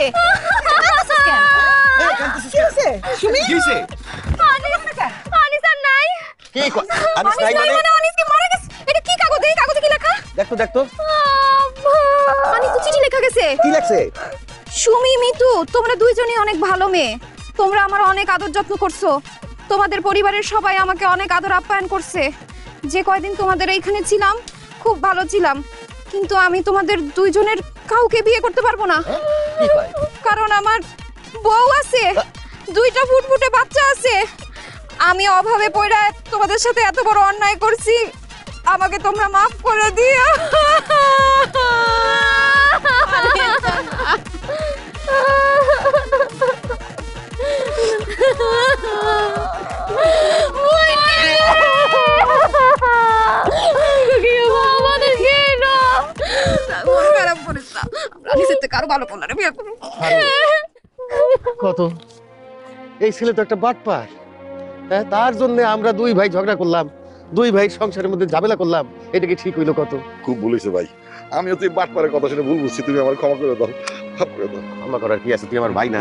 হইছে মানে সুমি? মিতু তোমরা অনেক ভালো মেয়ে। তোমরা আমার অনেক আদর যত্ন করছ। তোমাদের পরিবারের সবাই আমাকে অনেক আদর আপ্যায়ন করছে। যে কয়দিন তোমাদের এইখানে ছিলাম খুব ভালো ছিলাম। কিন্তু আমি তোমাদের দুইজনের কাউকে বিয়ে করতে পারব না। কারণ আমার বউ আছে। দুইটা ফুটফুটে বাচ্চা আছে। আমি অভাবে পড়ে তোমাদের সাথে এত বড় অন্যায় করছি। আমাকে তোমরা মাফ করে দিও। নিজের থেকে আরও ভালো করলাম বিয়ে করব কত? এই ছেলে তো একটা বাটপার। হ্যাঁ তার জন্য আমরা দুই ভাই ঝগড়া করলাম। দুই ভাই সংসারের মধ্যে ঝামেলা করলাম। এটা কি ঠিক হইল কত? খুব বলেছে ভাই। আমিও তুই বাটপারের কথা শুনে ভুল বুঝছি। তুমি আমার ক্ষমা করে দাও। ক্ষমা করে দাও। ক্ষমা করার কি আছে? তুই আমার ভাই না।